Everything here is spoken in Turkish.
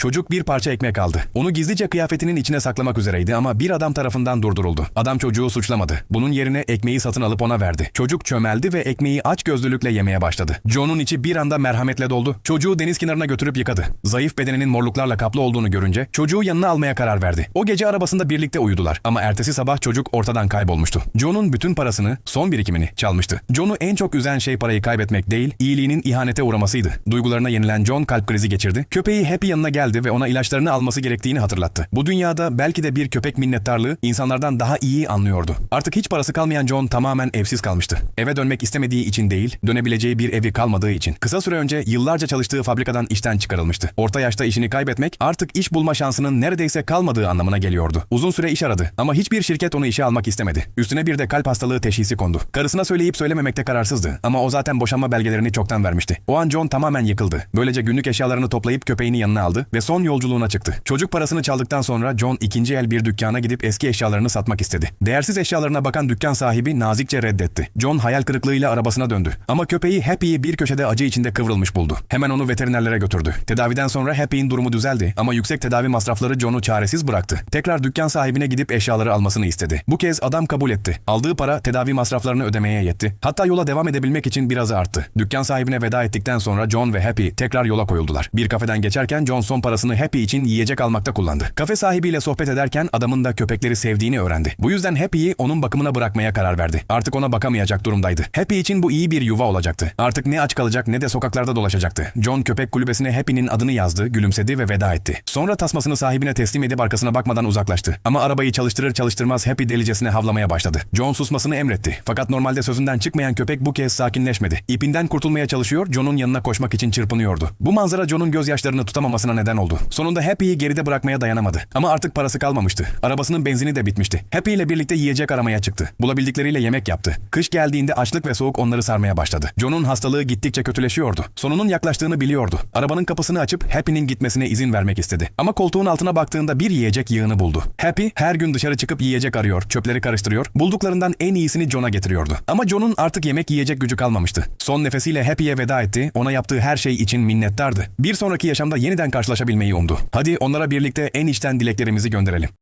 Çocuk bir parça ekmek aldı. Onu gizlice kıyafetinin içine saklamak üzereydi ama bir adam tarafından durduruldu. Adam çocuğu suçlamadı. Bunun yerine ekmeği satın alıp ona verdi. Çocuk çömeldi ve ekmeği aç gözlülükle yemeye başladı. John'un içi bir anda merhametle doldu. Çocuğu deniz kenarına götürüp yıkadı. Zayıf bedeninin morluklarla kaplı olduğunu görünce çocuğu yanına almaya karar verdi. O gece arabasında birlikte uyudular ama ertesi sabah çocuk ortadan kaybolmuştu. John'un bütün parasını, son birikimini çalmıştı. John'u en çok üzen şey parayı kaybetmek değil, iyiliğinin ihanete uğramasıydı. Duygularına yenilen John kalp krizi geçirdi. Köpeği Happy yanına geldi ve ona ilaçlarını alması gerektiğini hatırlattı. Bu dünyada belki de bir köpek minnettarlığı insanlardan daha iyi anlıyordu. Artık hiç parası kalmayan John tamamen evsiz kalmıştı. Eve dönmek istemediği için değil, dönebileceği bir evi kalmadığı için. Kısa süre önce yıllarca çalıştığı fabrikadan işten çıkarılmıştı. Orta yaşta işini kaybetmek artık iş bulma şansının neredeyse kalmadığı anlamına geliyordu. Uzun süre iş aradı ama hiçbir şirket onu işe almak istemedi. Üstüne bir de kalp hastalığı teşhisi kondu. Karısına söyleyip söylememekte kararsızdı ama o zaten boşanma belgelerini çoktan vermişti. O an John tamamen yıkıldı. Böylece günlük eşyalarını toplayıp köpeğini yanına aldı ve son yolculuğuna çıktı. Çocuk parasını çaldıktan sonra John ikinci el bir dükkana gidip eski eşyalarını satmak istedi. Değersiz eşyalarına bakan dükkan sahibi nazikçe reddetti. John hayal kırıklığıyla arabasına döndü. Ama köpeği Happy'yi bir köşede acı içinde kıvrılmış buldu. Hemen onu veterinerlere götürdü. Tedaviden sonra Happy'in durumu düzeldi ama yüksek tedavi masrafları John'u çaresiz bıraktı. Tekrar dükkan sahibine gidip eşyaları almasını istedi. Bu kez adam kabul etti. Aldığı para tedavi masraflarını ödemeye yetti. Hatta yola devam edebilmek için birazı arttı. Dükkan sahibine veda ettikten sonra John ve Happy tekrar yola koyuldular. Bir kafeden geçerken John son parasını Happy için yiyecek almakta kullandı. Kafe sahibiyle sohbet ederken adamın da köpekleri sevdiğini öğrendi. Bu yüzden Happy'yi onun bakımına bırakmaya karar verdi. Artık ona bakamayacak durumdaydı. Happy için bu iyi bir yuva olacaktı. Artık ne aç kalacak ne de sokaklarda dolaşacaktı. John köpek kulübesine Happy'nin adını yazdı, gülümsedi ve veda etti. Sonra tasmasını sahibine teslim edip arkasına bakmadan uzaklaştı. Ama arabayı çalıştırır çalıştırmaz Happy delicesine havlamaya başladı. John susmasını emretti. Fakat normalde sözünden çıkmayan köpek bu kez sakinleşmedi. İpinden kurtulmaya çalışıyor, John'un yanına koşmak için çırpınıyordu. Bu manzara John'un gözyaşlarını tutamamasına neden oldu. Sonunda Happy'yi geride bırakmaya dayanamadı. Ama artık parası kalmamıştı. Arabasının benzini de bitmişti. Happy ile birlikte yiyecek aramaya çıktı. Bulabildikleriyle yemek yaptı. Kış geldiğinde açlık ve soğuk onları sarmaya başladı. John'un hastalığı gittikçe kötüleşiyordu. Sonunun yaklaştığını biliyordu. Arabanın kapısını açıp Happy'nin gitmesine izin vermek istedi. Ama koltuğun altına baktığında bir yiyecek yığını buldu. Happy her gün dışarı çıkıp yiyecek arıyor, çöpleri karıştırıyor, bulduklarından en iyisini John'a getiriyordu. Ama John'un artık yemek yiyecek gücü kalmamıştı. Son nefesiyle Happy'ye veda etti, ona yaptığı her şey için minnettardı. Bir sonraki yaşamda yeniden karşılaşabilmeyi umdu. Hadi onlara birlikte en içten dileklerimizi gönderelim.